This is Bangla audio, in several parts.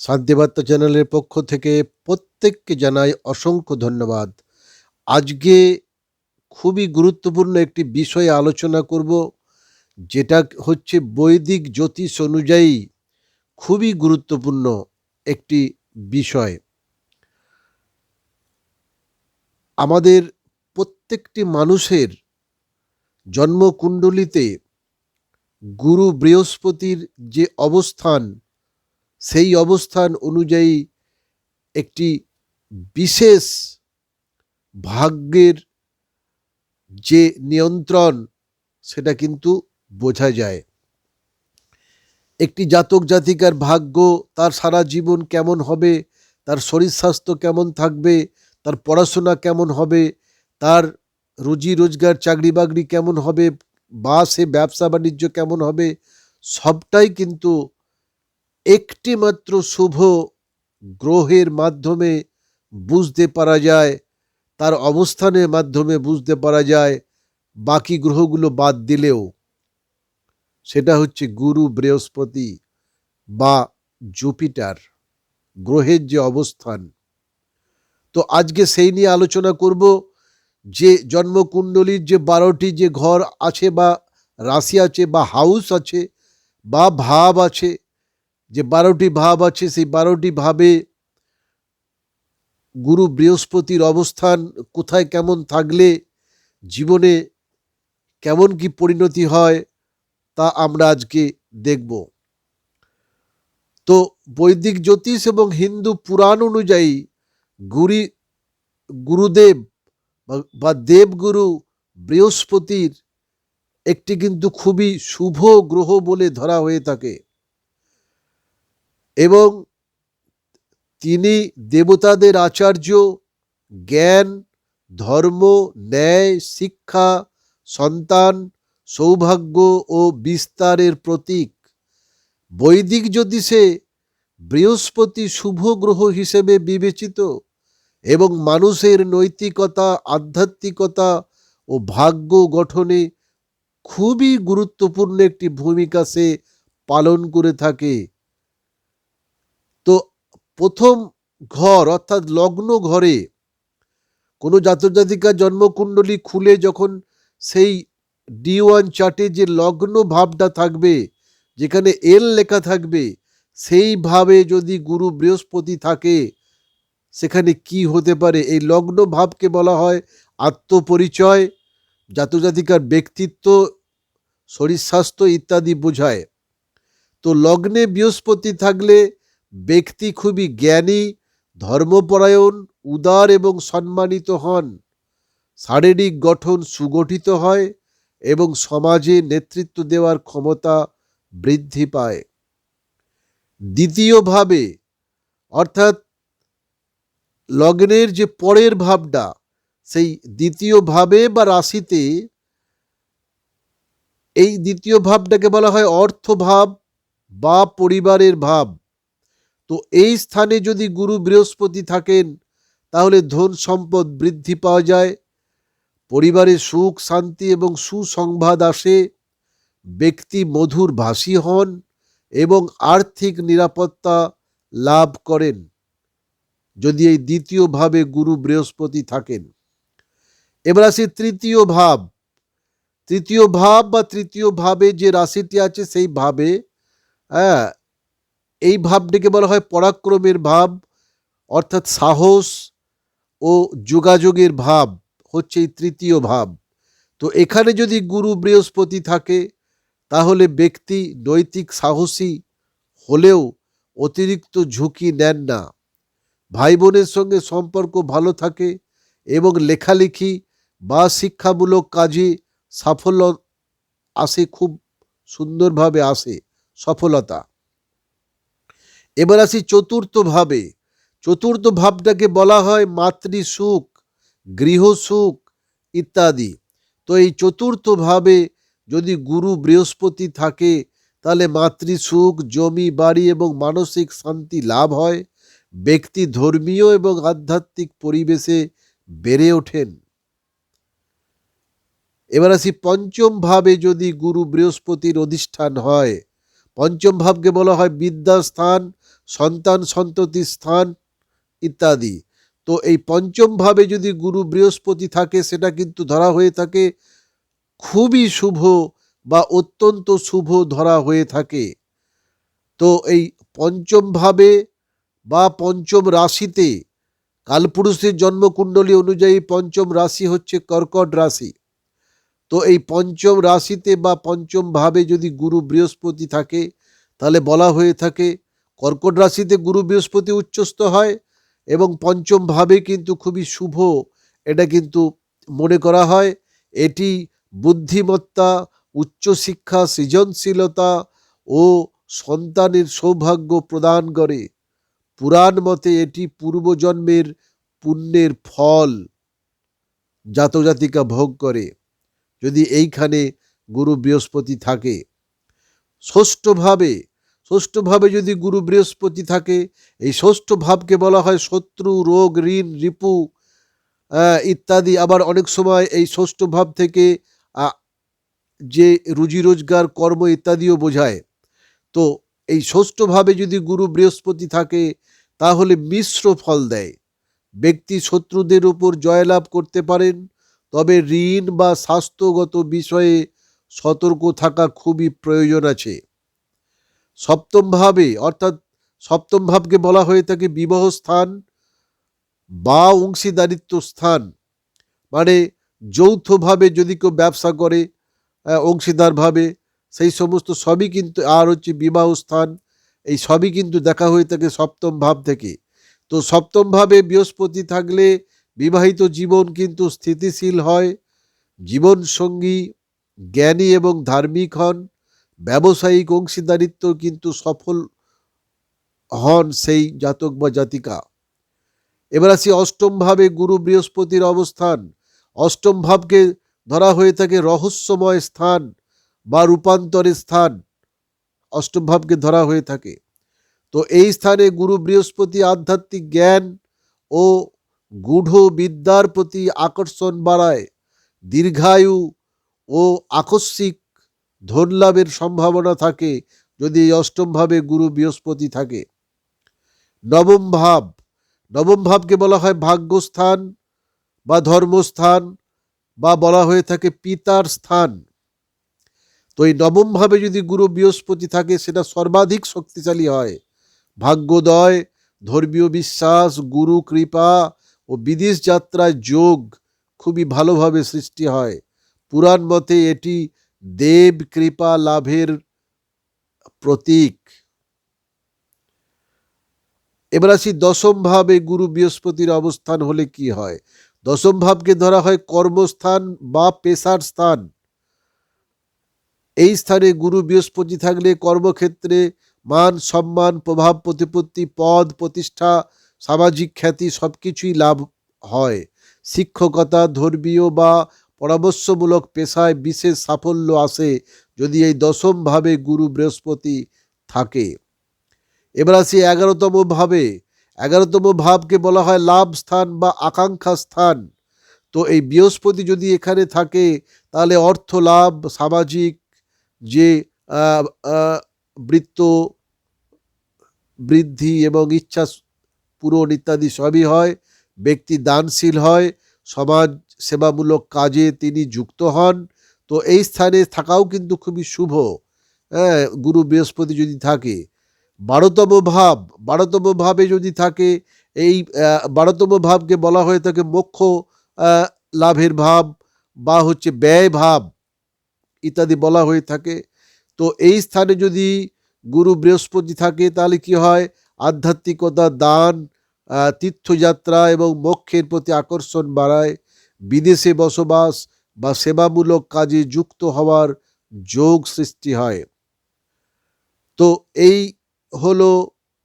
শান্তিবার্তা চ্যানেলের পক্ষ থেকে প্রত্যেককে জানাই অসংখ্য ধন্যবাদ। আজকে খুবই গুরুত্বপূর্ণ একটি বিষয়ে আলোচনা করব, যেটা হচ্ছে বৈদিক জ্যোতিষ অনুযায়ী খুবই গুরুত্বপূর্ণ একটি বিষয়। আমাদের প্রত্যেকটি মানুষের জন্মকুণ্ডলিতে গুরু বৃহস্পতির যে অবস্থান সেই অবস্থান অনুযায়ী একটি বিশেষ ভাগ্যের যে নিয়ন্ত্রণ, সেটা কিন্তু বোঝা যায়। একটি জাতক জাতিকার ভাগ্য, তার সারা জীবন কেমন হবে, তার শরীর স্বাস্থ্য কেমন থাকবে, তার পড়াশোনা কেমন হবে, তার রুজি রোজগার, চাকরি বাকরি কেমন হবে, বা সে ব্যবসা বাণিজ্য কেমন হবে, সবটাই কিন্তু একটি মাত্র শুভ গ্রহের মাধ্যমে বুঝতে পারা যায়, তার অবস্থানের মাধ্যমে বুঝতে পারা যায়, বাকি গ্রহগুলো বাদ দিলেও। সেটা হচ্ছে গুরু বৃহস্পতি বা জুপিটার, গ্রহের যে অবস্থান। তো আজকে সেই নিয়ে আলোচনা করব যে জন্মকুণ্ডলীর যে বারোটি যে ঘর আছে বা রাশি আছে বা হাউস আছে বা ভাব আছে যে বারোটি ভাব আছে, সেই বারোটি ভাবে গুরু বৃহস্পতির অবস্থান কোথায় কেমন থাকলে, জীবনে কেমন কি পরিণতি হয়, তা আমরা আজকে দেখব। তো বৈদিক জ্যোতিষ এবং হিন্দু পুরাণ অনুযায়ী গুরি, গুরুদেব বা- দেবগুরু বৃহস্পতির একটি কিন্তু খুবই শুভ গ্রহ বলে ধরা হয়ে থাকে। এবং তিনি দেবতাদের আচার্য, জ্ঞান, ধর্ম, ন্যায়, শিক্ষা, সন্তান, সৌভাগ্য ও বিস্তারের প্রতীক। বৈদিক জ্যোতিষে বৃহস্পতি শুভ গ্রহ হিসেবে বিবেচিত এবং মানুষের নৈতিকতা, আধ্যাত্মিকতা ও ভাগ্য গঠনে খুবই গুরুত্বপূর্ণ একটি ভূমিকা সে পালন করে থাকে। প্রথম ঘর অর্থাৎ লগ্ন ঘরে কোনো জাতক জাতিকার জন্মকুণ্ডলী খুলে যখন সেই ডি ওয়ান চার্টে যে লগ্ন ভাবটা থাকবে, যেখানে এল লেখা থাকবে সেইভাবে যদি গুরু বৃহস্পতি থাকে, সেখানে কি হতে পারে? এই লগ্ন ভাবকে বলা হয় আত্মপরিচয় জাতক জাতিকার ব্যক্তিত্ব শরীর স্বাস্থ্য ইত্যাদি বোঝায়। তো লগ্নে বৃহস্পতি থাকলে ব্যক্তি খুবই জ্ঞানী, ধর্মপরায়ণ, উদার এবং সম্মানিত হন। শারীরিক গঠন সুগঠিত হয় এবং সমাজে নেতৃত্ব দেওয়ার ক্ষমতা বৃদ্ধি পায়। দ্বিতীয়ভাবে, অর্থাৎ লগ্নের যে পরের ভাবটা, সেই দ্বিতীয় ভাবে বা রাশিতে এই দ্বিতীয় ভাবটাকে বলা হয় অর্থভাব বা পরিবারের ভাব। তো এই স্থানে যদি গুরু বৃহস্পতি থাকেন, তাহলে ধন সম্পদ বৃদ্ধি পাওয়া যায়। পরিবারে সুখ, শান্তি এবং সুসংবাদ আসে। ব্যক্তি মধুর ভাষী হন এবং আর্থিক নিরাপত্তা লাভ করেন। যদি এই দ্বিতীয় ভাবে গুরু বৃহস্পতি থাকেন। এবার আসি তৃতীয় ভাব। তৃতীয় ভাব বা তৃতীয় ভাবে যে রাশিটি আছে, সেই ভাবে হ্যাঁ এই ভাবটিকে বলা হয় পরাক্রমের ভাব, অর্থাৎ সাহস ও যোগাযোগের ভাব, হচ্ছে এই তৃতীয় ভাব। তো এখানে যদি গুরু বৃহস্পতি থাকে, তাহলে ব্যক্তি নৈতিক সাহসী হলেও অতিরিক্ত ঝুঁকি নেন না। ভাই বোনের সঙ্গে সম্পর্ক ভালো থাকে এবং লেখালেখি বা শিক্ষামূলক কাজে সাফল্য আসে, খুব সুন্দরভাবে আসে সফলতা। এবার আসি চতুর্থ ভাবে। চতুর্থ ভাবটাকে বলা হয় মাতৃ সুখ, গৃহ সুখ ইত্যাদি। তো এই চতুর্থ ভাবে যদি গুরু বৃহস্পতি থাকে, তাহলে মাতৃ সুখ, জমি, বাড়ি এবং মানসিক শান্তি লাভ হয়। ব্যক্তি ধর্মীয় এবং আধ্যাত্মিক পরিবেশে বেড়ে ওঠেন। এবার আসি পঞ্চম ভাবে যদি গুরু বৃহস্পতির অধিষ্ঠান হয়। পঞ্চম ভাবকে বলা হয় বিদ্যাস্থান। সন্তান, সন্ততি, স্থান ইত্যাদি। তো এই পঞ্চম ভাবে যদি গুরু বৃহস্পতি থাকে, সেটা কিন্তু ধরা হয়ে থাকে, খুবই শুভ বা অত্যন্ত শুভ ধরা হয়ে থাকে। তো এই পঞ্চম ভাবে বা পঞ্চম রাশিতে কালপুরুষের জন্মকুণ্ডলী অনুযায়ী পঞ্চম রাশি হচ্ছে কর্কট রাশি। তো এই পঞ্চম রাশিতে বা পঞ্চম ভাবে যদি গুরু বৃহস্পতি থাকে, তাহলে বলা হয়ে থাকে কর্কট রাশিতে গুরু বৃহস্পতি উচ্চস্থ হয় এবং পঞ্চম ভাবে কিন্তু খুবই শুভ, এটা কিন্তু মনে করা হয়। এটি বুদ্ধিমত্তা, উচ্চশিক্ষা, সৃজনশীলতা ও সন্তানের সৌভাগ্য প্রদান করে। পুরাণ মতে এটি পূর্বজন্মের পুণ্যের ফল, জাতজাতিকা ভোগ করে। যদি এইখানে গুরু বৃহস্পতি থাকে। ষষ্ঠভাবে ষষ্ঠভাবে যদি গুরু বৃহস্পতি থাকে, এই ষষ্ঠ ভাবকে বলা হয় শত্রু, রোগ, ঋণ, রিপু ইত্যাদি। আবার অনেক সময় এই ষষ্ঠ ভাব থেকে যে রুজি রোজগার, কর্ম ইত্যাদিও বোঝায়। তো এই ষষ্ঠভাবে যদি গুরু বৃহস্পতি থাকে, তাহলে মিশ্র ফল দেয়। ব্যক্তি শত্রুদের উপর জয়লাভ করতে পারেন, তবে ঋণ বা স্বাস্থ্যগত বিষয়ে সতর্ক থাকা খুবই প্রয়োজন আছে। সপ্তম ভাবে, অর্থাৎ সপ্তম ভাবকে বলা হয়ে থাকে বিবাহ স্থান বা অংশীদারিত্ব স্থান। মানে যৌথভাবে যদি কেউ ব্যবসা করে অংশীদারভাবে সেই সমস্ত সবই কিন্তু আর হচ্ছে বিবাহ স্থান, এই সবই কিন্তু দেখা হয়ে থাকে সপ্তম ভাব থেকে। তো সপ্তম ভাবে বৃহস্পতি থাকলে বিবাহিত জীবন কিন্তু স্থিতিশীল হয়। জীবন সঙ্গী জ্ঞানী এবং ধার্মিক হন। ব্যবসায়িক অংশীদারিত্ব কিন্তু সফল হন সেই জাতক বা জাতিকা। এবার আসি অষ্টম ভাবে গুরু বৃহস্পতির অবস্থান। অষ্টম ভাবকে ধরা হয়ে থাকে রহস্যময় স্থান বা রূপান্তরের স্থান। অষ্টম ভাবকে ধরা হয়ে থাকে। তো এই স্থানে গুরু বৃহস্পতি আধ্যাত্মিক জ্ঞান ও গূঢ় বিদ্যার প্রতি আকর্ষণ বাড়ায়। দীর্ঘায়ু ও আকস্মিক ধন লাভের সম্ভাবনা থাকে যদি এই অষ্টম ভাবে গুরু বৃহস্পতি থাকে। নবম ভাব, নবম ভাবকে বলা হয় ভাগ্যস্থান বা ধর্মস্থান বা বলা হয়ে থাকে পিতার স্থান। তো এই নবম ভাবে যদি গুরু বৃহস্পতি থাকে সেটা সর্বাধিক শক্তিশালী হয়। ভাগ্যোদয়, ধর্মীয় বিশ্বাস, গুরু কৃপা ও বিদেশ যাত্রায় যোগ খুবই ভালোভাবে সৃষ্টি হয়। পুরাণ মতে এটি দেব কৃপা লাভের প্রতীক। এবার আসি দশম ভাবে গুরু বৃহস্পতির অবস্থান হলে কি হয়? দশম ভাবকে ধরা হয় কর্মস্থান বা পেশার স্থান। এই স্থানে গুরু বৃহস্পতি থাকলে কর্মক্ষেত্রে মান, সম্মান, প্রভাব, প্রতিপত্তি, পদ, প্রতিষ্ঠা, সামাজিক খ্যাতি সব কিছুই লাভ হয়। শিক্ষকতা, ধর্মীয় বা পরামর্শমূলক পেশায় বিশেষ সাফল্য আসে যদি এই দশম ভাবে গুরু বৃহস্পতি থাকে। এবার আসি এগারোতম ভাবে। এগারোতম ভাবকে বলা হয় লাভ স্থান বা আকাঙ্ক্ষা স্থান। তো এই বৃহস্পতি যদি এখানে থাকে, তাহলে অর্থ লাভ, সামাজিক যে বৃত্ত বৃদ্ধি এবং ইচ্ছা পূরণ ইত্যাদি সবই হয়, ব্যক্তি দানশীল হয়, সমাজ সেবামূলক কাজে তিনি যুক্ত হন। তো এই স্থানে থাকাও কিন্তু খুবই শুভ। হ্যাঁ গুরু বৃহস্পতি যদি থাকে, বারোতম ভাব, বারোতম ভাবে যদি থাকে, এই বারোতম ভাবকে বলা হয়ে থাকে মোক্ষ লাভের ভাব বা হচ্ছে ব্যয় ভাব ইত্যাদি বলা হয়ে থাকে। তো এই স্থানে যদি গুরু বৃহস্পতি থাকে, তাহলে কি হয়? আধ্যাত্মিকতা, দান তীর্থযাত্রা এবং মোক্ষের প্রতি আকর্ষণ বাড়ায়। বিদেশে বসবাস বা সেবামূলক কাজে যুক্ত হওয়ার যোগ সৃষ্টি হয়। তো এই হলো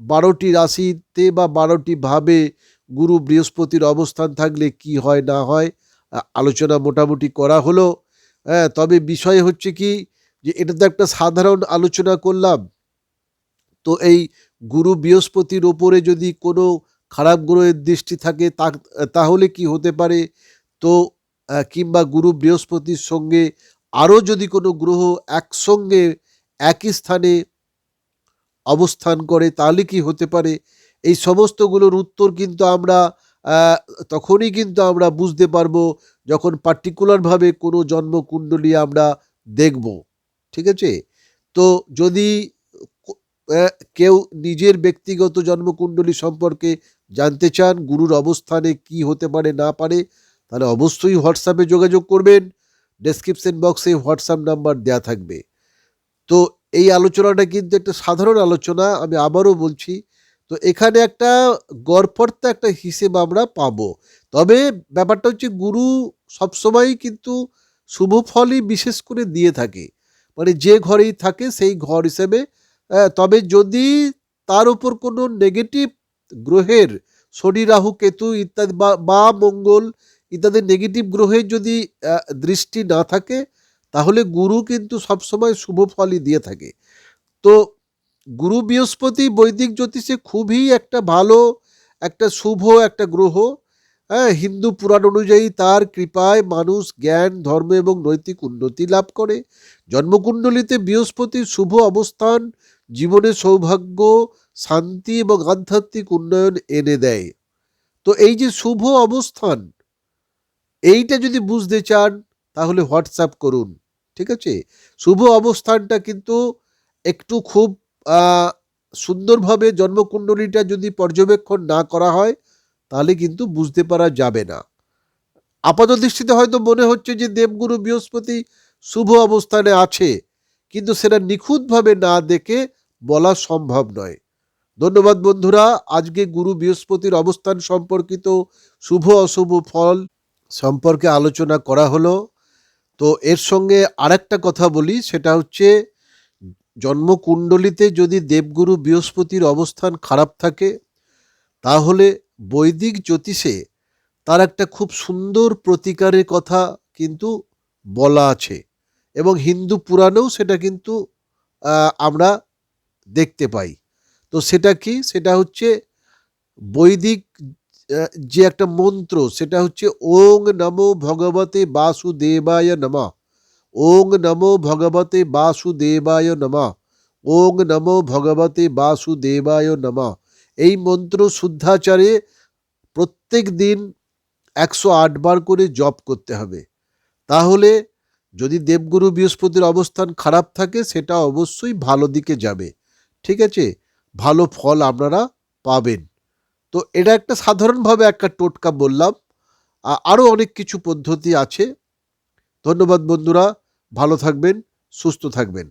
বারোটি রাশিতে বা বারোটি ভাবে গুরু বৃহস্পতির অবস্থান থাকলে কি হয়, না হয় আলোচনা মোটামুটি করা হলো। হ্যাঁ তবে বিষয় হচ্ছে কি যে এটা তো একটা সাধারণ আলোচনা করলাম। তো এই গুরু বৃহস্পতির ওপরে যদি কোনো খারাপ গ্রহের দৃষ্টি থাকে তাহলে কি হতে পারে? তো কিংবা গুরু বৃহস্পতির সঙ্গে আরও যদি কোনো গ্রহ একসঙ্গে একই স্থানে অবস্থান করে, তাহলে কি হতে পারে? এই সমস্তগুলোর উত্তর কিন্তু আমরা তখনই কিন্তু আমরা বুঝতে পারব যখন পার্টিকুলারভাবে কোনো জন্মকুণ্ডলী আমরা দেখব। ঠিক আছে? তো যদি কেউ নিজের ব্যক্তিগত জন্মকুণ্ডলী সম্পর্কে জানতে চান, গুরুর অবস্থানে কি হতে পারে, না পারে তাহলে অবশ্যই হোয়াটসঅ্যাপে যোগাযোগ করবেন। ডেসক্রিপশন বক্সে হোয়াটসঅ্যাপ নাম্বার দেয়া থাকবে। তো এই আলোচনাটা কিন্তু একটা সাধারণ আলোচনা, আমি আবারও বলছি। তো এখানে একটা গড়পড়তা, একটা হিসেব আমরা পাবো। তবে ব্যাপারটা হচ্ছে গুরু সবসময়ই কিন্তু শুভ ফলই বিশেষ করে দিয়ে থাকে। মানে যে ঘরেই থাকে সেই ঘর হিসেবে তবে যদি তার উপর কোনো নেগেটিভ গ্রহের, শনি, রাহু, কেতু ইত্যাদি বা, মঙ্গল ইত্যাদি নেগেটিভ গ্রহে যদি দৃষ্টি না থাকে, তাহলে গুরু কিন্তু সবসময় শুভ ফলই দিয়ে থাকে। তো গুরু বৃহস্পতি বৈদিক জ্যোতিষে খুবই একটা ভালো, একটা শুভ একটা গ্রহ। হ্যাঁ হিন্দু পুরাণ অনুযায়ী তার কৃপায় মানুষ জ্ঞান, ধর্ম এবং নৈতিক উন্নতি লাভ করে। জন্মকুণ্ডলিতে বৃহস্পতির শুভ অবস্থান জীবনে সৌভাগ্য, শান্তি এবং আধ্যাত্মিক উন্নয়ন এনে দেয়। তো এই যে শুভ অবস্থান এইটা যদি বুঝতে চান, তাহলে হোয়াটসঅ্যাপ করুন, ঠিক আছে? শুভ অবস্থানটা কিন্তু একটু খুব সুন্দরভাবে জন্মকুণ্ডলীটা যদি পর্যবেক্ষণ না করা হয়, তাহলে কিন্তু বুঝতে পারা যাবে না। আপাত দৃষ্টিতে হয়তো মনে হচ্ছে যে দেবগুরু বৃহস্পতি শুভ অবস্থানে আছে, কিন্তু সেটা নিখুঁতভাবে না দেখে বলা সম্ভব নয়। ধন্যবাদ বন্ধুরা, আজকে গুরু বৃহস্পতির অবস্থান সম্পর্কিত শুভ অশুভ ফল সম্পর্কে আলোচনা করা হলো। তো এর সঙ্গে আরেকটা কথা বলি, সেটা হচ্ছে জন্মকুণ্ডলিতে যদি দেবগুরু বৃহস্পতির অবস্থান খারাপ থাকে, তাহলে বৈদিক জ্যোতিষে তার একটা খুব সুন্দর প্রতিকারের কথা কিন্তু বলা আছে এবং হিন্দু পুরাণেও সেটা কিন্তু আমরা দেখতে পাই। তো সেটা কি? সেটা হচ্ছে বৈদিক যে একটা মন্ত্র, সেটা হচ্ছে ওং নমো ভগবতে বাসুদেবায় নমা। ওং নমো ভগবতে বাসুদেবায় নমা। ওং নমো ভগবতে বাসুদেবায় নমা। এই মন্ত্র শুদ্ধাচারে প্রত্যেক দিন একশো আট বার করে জপ করতে হবে। তাহলে যদি দেবগুরু বৃহস্পতির অবস্থান খারাপ থাকে, সেটা অবশ্যই ভালো দিকে যাবে। ঠিক আছে? ভালো ফল আপনারা পাবেন। তো এটা একটা সাধারণভাবে একটা টোটকা বললাম। আরও অনেক কিছু পদ্ধতি আছে। ধন্যবাদ বন্ধুরা, ভালো থাকবেন, সুস্থ থাকবেন।